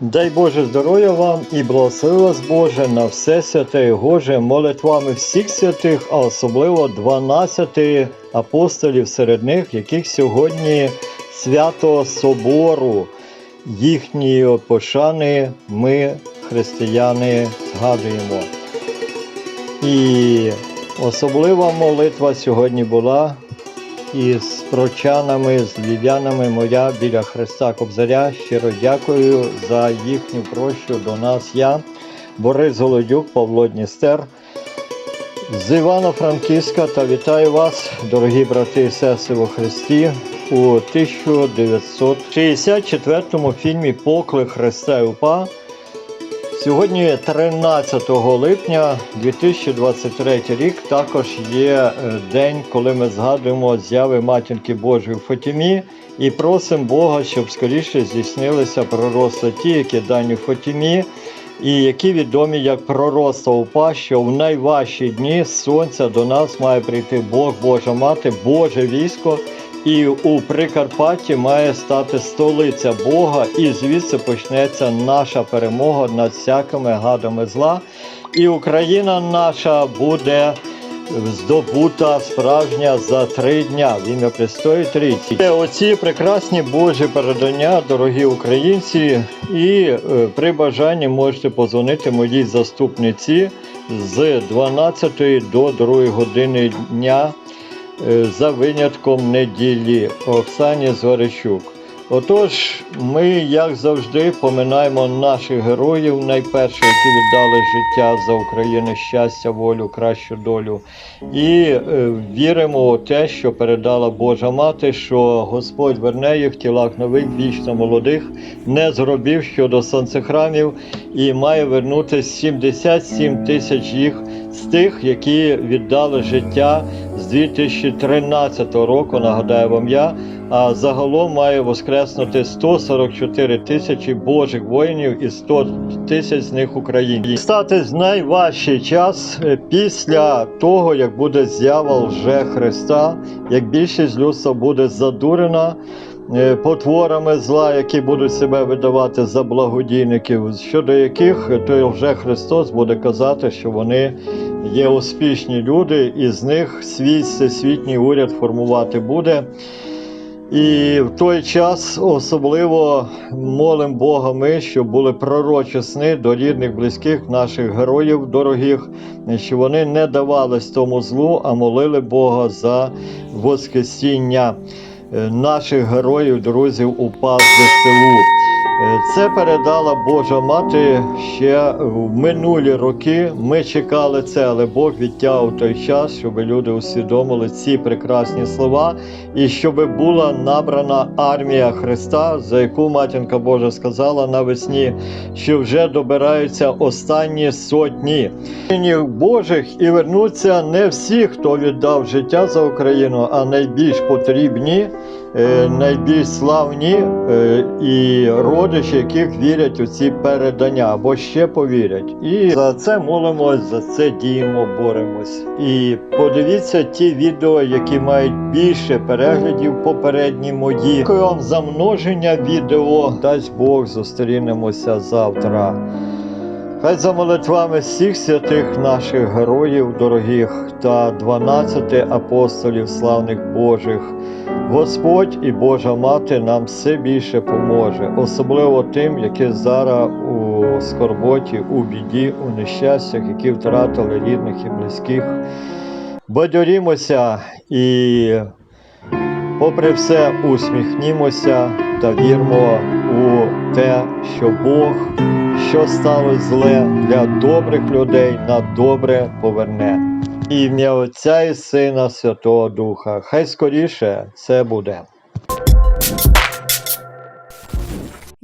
Дай Боже здоров'я вам і благослови вас Боже на все святе і Гоже молитвами всіх святих, а особливо 12 апостолів серед них, яких сьогодні свято Собору, їхньої пошани ми, християни, згадуємо. І особлива молитва сьогодні була із прочанами, з львів'янами моя біля Христа Кобзаря. Щиро дякую за їхню прощу до нас. Я, Борис Голодюк, Павло Дністер з Івано-Франківська та вітаю вас, дорогі брати і сестри у Христі, у 1964 фільмі Поклик Христа і УПА. Сьогодні 13 липня 2023 рік також є е, день, коли ми згадуємо зяви матінки Божої в Фатімі і просимо Бога, щоб скоріше здійснилися пророцтва ті, які дані в Фатімі, і які відомі як пророцтва УПА, що в найважчі дні сонця до нас має прийти Бог, Божа Мати, Боже військо. І у Прикарпатті має стати столиця Бога, і звідси почнеться наша перемога над всякими гадами зла. І Україна наша буде здобута справжня за три дня в ім'я Престої Трійці. Оці прекрасні Божі передання, дорогі українці, і е, при бажанні можете позвонити моїй заступниці з 12 до 2 години дня за винятком неділі Оксані Зверещук. Отож, ми, як завжди, поминаємо наших героїв, найперше, які віддали життя за Україну, щастя, волю, кращу долю. І е, віримо у те, що передала Божа Мати, що Господь верне їх в тілах нових, вічно молодих, не зробив щодо сонцехрамів і має вернути 77 тисяч їх з тих, які віддали життя з 2013 року, нагадаю вам я. А загалом має воскреснути 144 тисячі Божих воїнів і 100 тисяч з них українців. Стати найважчий час е, після того, як буде з'ява лже Христа, як більшість людства буде задурена е, потворами зла, які будуть себе видавати за благодійників, щодо яких той лже Христос буде казати, що вони є успішні люди, і з них свій всесвітній уряд формувати буде. І в той час особливо молим Бога ми, щоб були пророчі сни до рідних, близьких наших героїв дорогих, що вони не давались тому злу, а молили Бога за воскресіння е, наших героїв, друзів упав ЗСУ. Е, Це передала Божа Мати ще в минулі роки. Ми чекали це, але Бог відтягав той час, щоб люди усвідомили ці прекрасні слова, і щоб була набрана армія Христа, за яку матінка Божа сказала навесні, що вже добираються останні сотні Божих і вернуться не всі, хто віддав життя за Україну, а найбільш потрібні е, найбільш славні е, і родичі, яких вірять у ці передання або ще повірять. І за це молимось, за це діємо, боремось. І подивіться ті відео, які мають більше переглядів попередні мої. Дякую вам за множення відео. Дасть Бог зустрінемося завтра. Хай за молитвами всіх святих наших героїв дорогих та 12 апостолів славних Божих, Господь і Божа Мати нам все більше поможе, особливо тим, які зараз у скорботі, у біді, у нещастях, які втратили рідних і близьких. Бадьорімося і, попри все, усміхнімося та вірмо у те, що Бог що стало зле для добрих людей на добре поверне. Ім'я Отця і Сина Святого Духа. Хай скоріше це буде.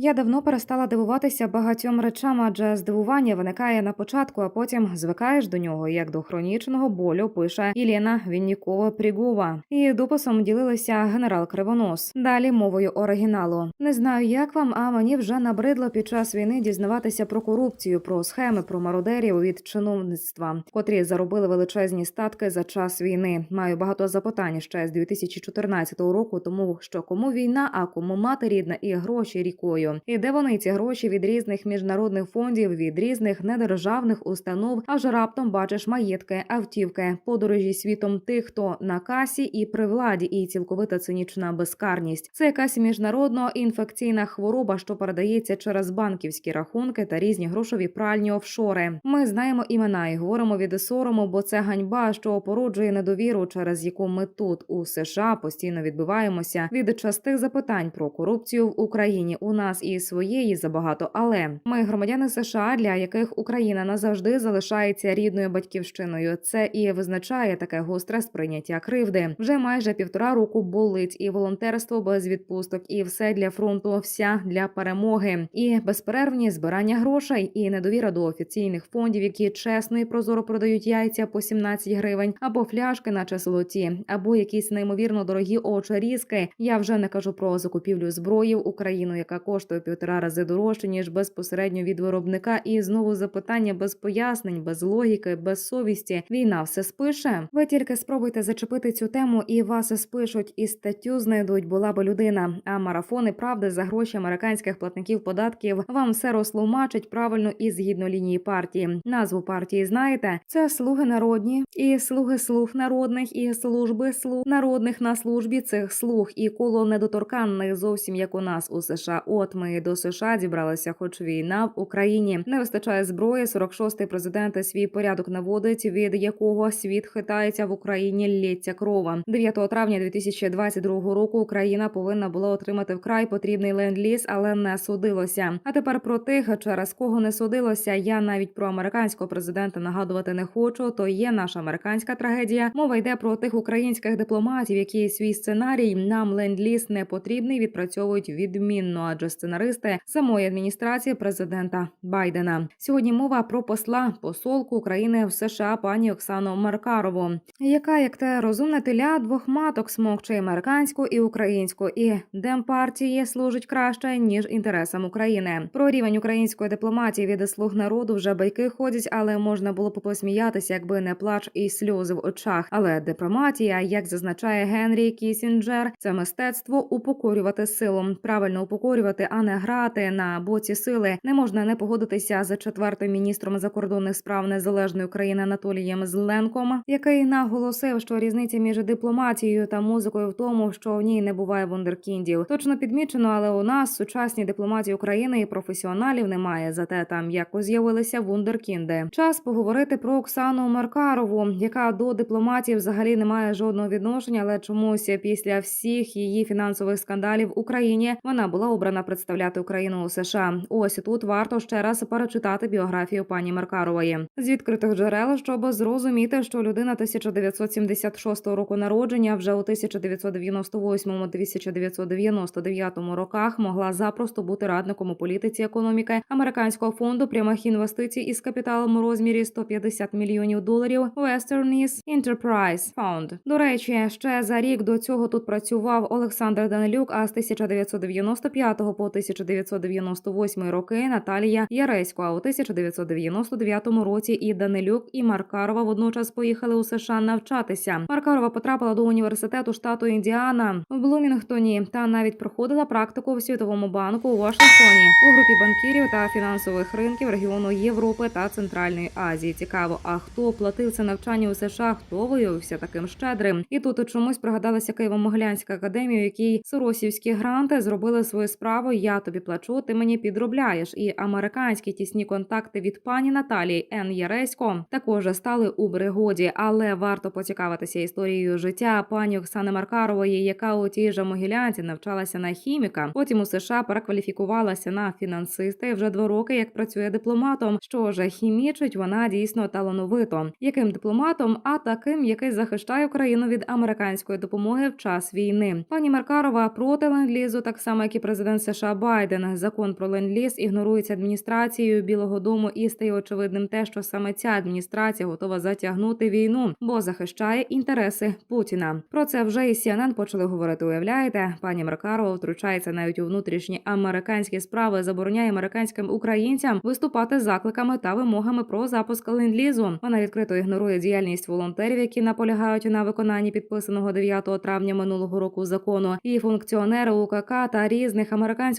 Я давно перестала дивуватися багатьом речам, адже здивування виникає на початку, а потім звикаєш до нього, як до хронічного болю пише Єлена Віннікова Прігова. Її дописом ділилася генерал Кривонос. Далі мовою оригіналу. Не знаю, як вам, а мені вже набридло під час війни дізнаватися про корупцію, про схеми, про мародерів від чиновництва, котрі заробили величезні статки за час війни. Маю багато запитань ще з 2014 року, тому що кому війна, а кому мати рідна і гроші рікою. І де вони ці гроші від різних міжнародних фондів, від різних недержавних установ, аж раптом бачиш маєтки, автівки, подорожі світом тих, хто на касі і при владі, і цілковита цинічна безкарність. Це якась міжнародно інфекційна хвороба, що передається через банківські рахунки та різні грошові пральні офшори. Ми знаємо імена і говоримо від сорому, бо це ганьба, що породжує недовіру, через яку ми тут у США постійно відбиваємося від частих запитань про корупцію в Україні. У нас і своєї забагато, але ми громадяни США, для яких Україна назавжди залишається рідною батьківщиною. Це і визначає таке гостре сприйняття кривди. Вже майже півтора року болить і волонтерство без відпусток, і все для фронту, вся для перемоги, і безперервні збирання грошей, і недовіра до офіційних фондів, які чесно і прозоро продають яйця по 17 гривень, або фляшки, наче золоті, або якісь неймовірно дорогі очерізки. Я вже не кажу про закупівлю зброї в Україну, яка коштує півтора рази дорожче ніж безпосередньо від виробника. І знову запитання без пояснень, без логіки, без совісті. Війна все спише. Ви тільки спробуйте зачепити цю тему, і вас спишуть, і статтю знайдуть. Була би людина. А марафони правди за гроші американських платників податків вам все розтлумачать правильно і згідно лінії партії. Назву партії знаєте? Це слуги народні і слуги слуг народних, і служби слуг народних на службі цих слуг, і коло недоторканних зовсім як у нас у США. От ми до США зібралися, хоч війна в Україні не вистачає зброї. 46-й президент свій порядок наводить, від якого світ хитається в Україні лється крова. 9 травня 2022 року Україна повинна була отримати вкрай потрібний ленд-ліз, але не судилося. А тепер про тих, через кого не судилося, я навіть про американського президента нагадувати не хочу. То є наша американська трагедія. Мова йде про тих українських дипломатів, які свій сценарій нам ленд-ліз не потрібний, відпрацьовують відмінно, адже сценаристи самої адміністрації президента Байдена. Сьогодні мова про посла посолку України в США пані Оксану Маркарову, яка як те розумне теля двох маток смокче американську і українську, і демпартії служить краще ніж інтересам України. Про рівень української дипломатії від слуг народу вже байки ходять, але можна було б посміятися, якби не плач і сльози в очах. Але дипломатія, як зазначає Генрі Кісінджер, це мистецтво упокорювати силу, правильно упокорювати, а не грати на боці сили. Не можна не погодитися з четвертим міністром закордонних справ незалежної України Анатолієм Зленком, який наголосив, що різниця між дипломатією та музикою в тому, що в ній не буває вундеркіндів. Точно підмічено, але у нас сучасній дипломатії України і професіоналів немає. Зате там якось з'явилися вундеркінди. Час поговорити про Оксану Маркарову, яка до дипломатії взагалі не має жодного відношення, але чомусь після всіх її фінансових скандалів в Україні вона була обрана представляти Україну у США. Ось тут варто ще раз перечитати біографію пані Маркарової з відкритих джерел, щоб зрозуміти, що людина 1976 року народження вже у 1998-1999 роках могла запросто бути радником у політиці економіки американського фонду прямих інвестицій із капіталом у розмірі 150 мільйонів доларів Western East Enterprise Fund. До речі, ще за рік до цього тут працював Олександр Данилюк. А з 1995 по 1998 роки Наталія Яресько. А у 1999 році і Данилюк, і Маркарова водночас поїхали у США навчатися. Маркарова потрапила до університету штату Індіана в Блумінгтоні та навіть проходила практику в Світовому банку у Вашингтоні у групі банкірів та фінансових ринків регіону Європи та Центральної Азії. Цікаво, а хто платив це навчання у США? Хто виявився таким щедрим? І тут чомусь пригадалася Києво-Могилянська академія, в якій соросівські гранти зробили свою справу. Я тобі плачу, ти мені підробляєш. І американські тісні контакти від пані Наталії Н. Яресько також стали у пригоді, але варто поцікавитися історією життя пані Оксани Маркарової, яка у тій же Могилянці навчалася на хіміка. Потім у США перекваліфікувалася на фінансиста і вже два роки як працює дипломатом. Що ж хімічить вона дійсно талановито. Яким дипломатом, а таким, який захищає Україну від американської допомоги в час війни. Пані Маркарова проти ленд-лізу, так само як і президент США Байден. Закон про ленд-ліз ігнорується адміністрацією Білого Дому і стає очевидним те, що саме ця адміністрація готова затягнути війну, бо захищає інтереси Путіна. Про це вже і CNN почали говорити. Уявляєте, пані Маркарова втручається навіть у внутрішні американські справи, забороняє американським українцям виступати з закликами та вимогами про запуск ленд-лізу. Вона відкрито ігнорує діяльність волонтерів, які наполягають на виконанні підписаного 9 травня минулого року закону. І функціонери УКК та різних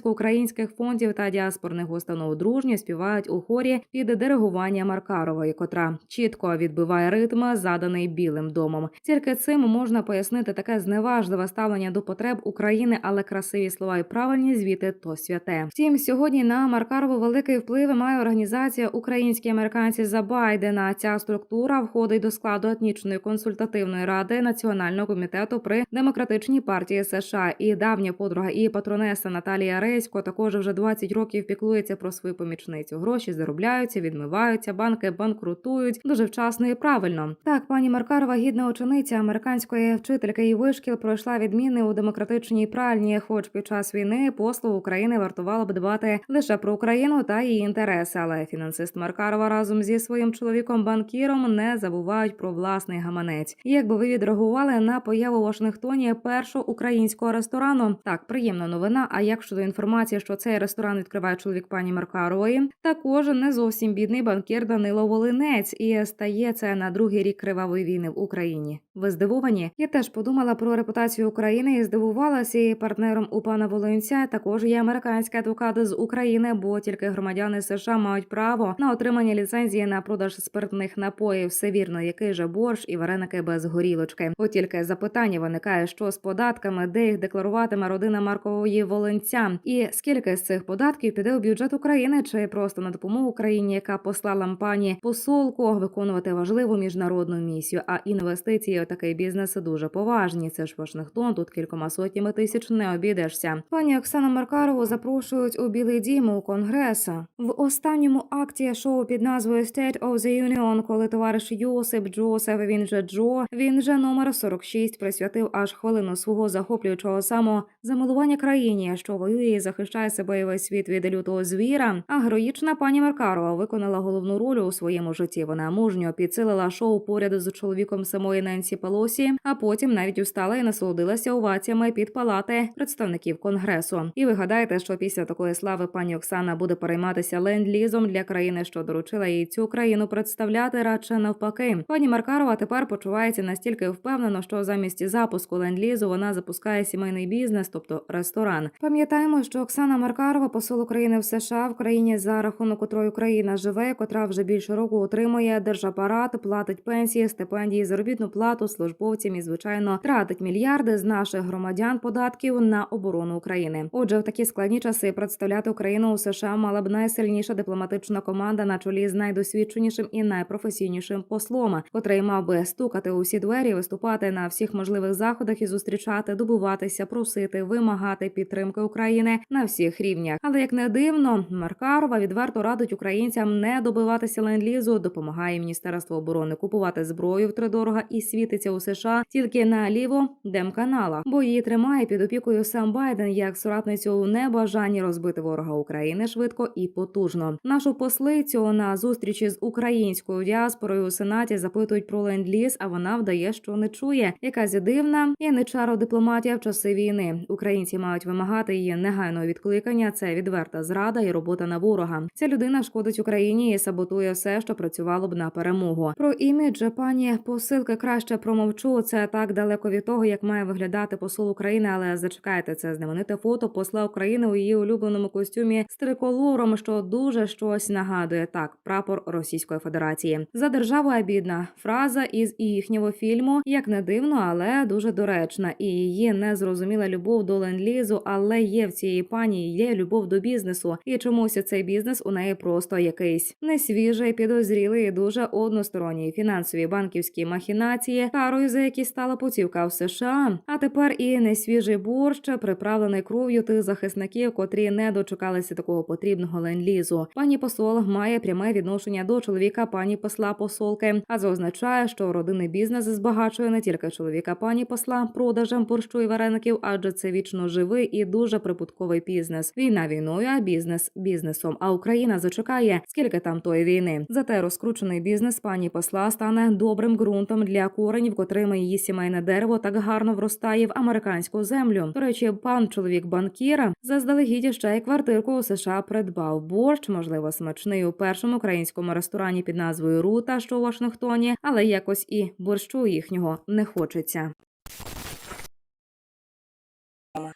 американсько-українських фондів та діаспорних установ дружньо співають у хорі під диригування Маркарової, котра чітко відбиває ритм, заданий білим домом. Тільки цим можна пояснити таке зневажливе ставлення до потреб України, але красиві слова і правильні звіти то святе. Втім, сьогодні на Маркарову великий вплив має організація Українські американці за Байдена. Ця структура входить до складу етнічної консультативної ради Національного комітету при демократичній партії США. І давня подруга і патронеса Наталія Рейсько також вже 20 років піклується про свою помічницю. Гроші заробляються, відмиваються, банки банкрутують дуже вчасно і правильно. Так, пані Маркарова, гідна учениця американської вчительки і вишкіл, пройшла відміни у демократичній пральні. Хоч під час війни послуг України вартувало б дбати лише про Україну та її інтереси. Але фінансист Маркарова разом зі своїм чоловіком банкіром не забувають про власний гаманець. Як би ви відреагували на появу у Вашингтоні першого українського ресторану? Так, приємна новина. А як щодо інформації, що цей ресторан відкриває чоловік пані Маркарової, також не зовсім бідний банкір Данило Волинець і стає це на другий рік кривавої війни в Україні. Ви здивовані? Я теж подумала про репутацію України і здивувалася. І партнером у пана Волинця також є американський адвокат з України, бо тільки громадяни США мають право на отримання ліцензії на продаж спиртних напоїв. Все вірно, який же борщ і вареники без горілочки. От тільки запитання виникає, що з податками, де їх декларуватиме родина Маркової Волинця, і скільки з цих податків піде у бюджет України, чи просто на допомогу Україні, яка послала пані посолку виконувати важливу міжнародну місію. А інвестиції у такий бізнес дуже поважні. Це ж Вашингтон. Тут кількома сотнями тисяч не обійдешся. Пані Оксану Маркарову запрошують у Білий Дім у Конгреса. В останньому акті шоу під назвою State of the Union, коли товариш Йосип Джосеф, він же Джо, він же номер 46, присвятив аж хвилину свого захоплюючого самозамилування країні, що воює і захищає себе і весь світ від лютого звіра. А героїчна пані Маркарова виконала головну роль у своєму житті. Вона мужньо підсилила шоу поряд з чоловіком самої Ненсі Пелосі, а потім навіть устала і насолодилася оваціями під палати представників конгресу. І ви гадаєте, що після такої слави пані Оксана буде перейматися ленд-лізом для країни, що доручила їй цю країну представляти, радше навпаки. Пані Маркарова тепер почувається настільки впевнено, що замість запуску ленд-лізу вона запускає сімейний бізнес, тобто ресторан. Пам'ятаємо, що Оксана Маркарова, посол України в США, в країні за рахунок котрої Україна живе, котра вже більше року отримує держапарат, платить пенсії, стипендії, заробітну плату службовцям і звичайно тратить мільярди з наших громадян податків на оборону України. Отже, в такі складні часи представляти Україну у США мала б найсильніша дипломатична команда на чолі з найдосвідченішим і найпрофесійнішим послом, котрий мав би стукати у всі двері, виступати на всіх можливих заходах і зустрічати, добуватися, просити, вимагати підтримки України на всіх рівнях. Але як не дивно, Маркарова відверто радить українцям не добиватися ленд-лізу, допомагає міністерство оборони купувати зброю втридорога і світиться у США тільки на ліво демканалах, бо її тримає під опікою сам Байден як соратницю у небажанні розбити ворога України швидко і потужно. Нашу послицю на зустрічі з українською діаспорою у сенаті запитують про ленд-ліз, а вона вдає, що не чує. Якась дивна і нечаро дипломатія в часи війни. Українці мають вимагати її негайного відкликання. Це відверта зрада і робота на ворога. Ця людина шкодить Україні і саботує все, що працювало б на перемогу. Про імідж пані посилки краще промовчу. Це так далеко від того, як має виглядати посол України. Але зачекайте це знамените фото посла України у її улюбленому костюмі з триколором, що дуже щось нагадує. Так, прапор Російської Федерації за державою бідна фраза із їхнього фільму. Як не дивно, але дуже доречна. І її незрозуміла любов до ленд-лізу, але є в цієї пані є любов до бізнесу, і чомусь цей бізнес у неї просто якийсь несвіжий, підозрілий, дуже односторонній фінансові банківські махінації, карою за які стала путівка в США. А тепер і несвіжий борщ, приправлений кров'ю тих захисників, котрі не дочекалися такого потрібного ленд-лізу. Пані посол має пряме відношення до чоловіка пані посла посолки, а це означає, що родинний бізнес збагачує не тільки чоловіка пані посла продажем борщу і вареників, адже це вічно живий і дуже прибутковий бізнес. Війна війною, а бізнес бізнесом. А Україна зачекає, скільки там тої війни. Зате розкручений бізнес пані посла стане добрим ґрунтом для коренів, котрими її сімейне дерево так гарно вростає в американську землю. До речі, пан чоловік банкіра заздалегідь ще й квартирку у США придбав борщ, можливо, смачний у першому українському ресторані під назвою Рута, що у Вашингтоні, але якось і борщу їхнього не хочеться.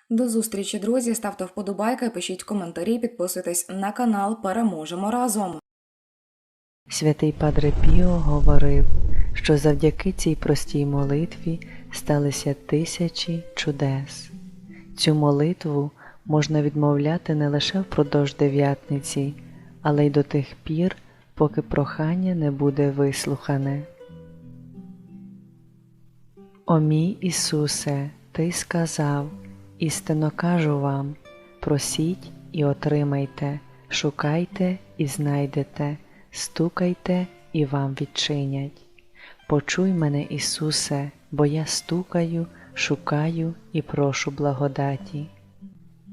До зустрічі, друзі. Ставте вподобайки, пишіть коментарі, підписуйтесь на канал. Переможемо разом. Святий Падре Піо говорив, що завдяки цій простій молитві сталися тисячі чудес. Цю молитву можна відмовляти не лише впродовж дев'ятниці, але й до тих пір, поки прохання не буде вислухане. О мій Ісусе, Ти сказав, істинно кажу вам, просіть і отримайте, шукайте і знайдете, стукайте і вам відчинять. Почуй мене, Ісусе, бо я стукаю, шукаю і прошу благодаті.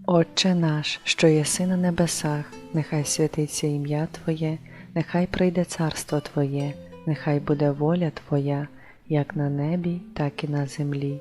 Отче наш, що єси на небесах, нехай святиться ім'я Твоє, нехай прийде царство Твоє, нехай буде воля Твоя, як на небі, так і на землі.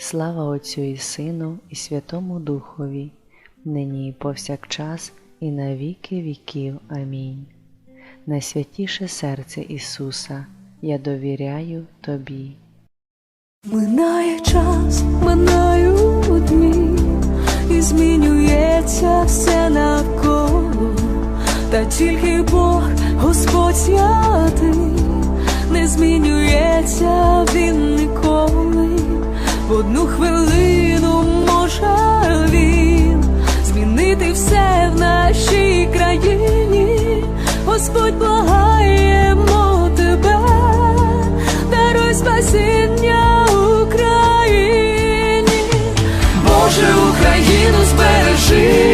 Слава Отцю і Сину, і Святому Духові, нині і повсякчас, і на віки віків. Амінь. Найсвятіше серце Ісуса, я довіряю Тобі. Минає час, минають дні, і змінюється все навколо, та тільки Бог, Господь святий, не змінюється він одну хвилину може він змінити все в нашій країні, Господь благаємо тебе, даруй спасіння Україні, Боже Україну збережи.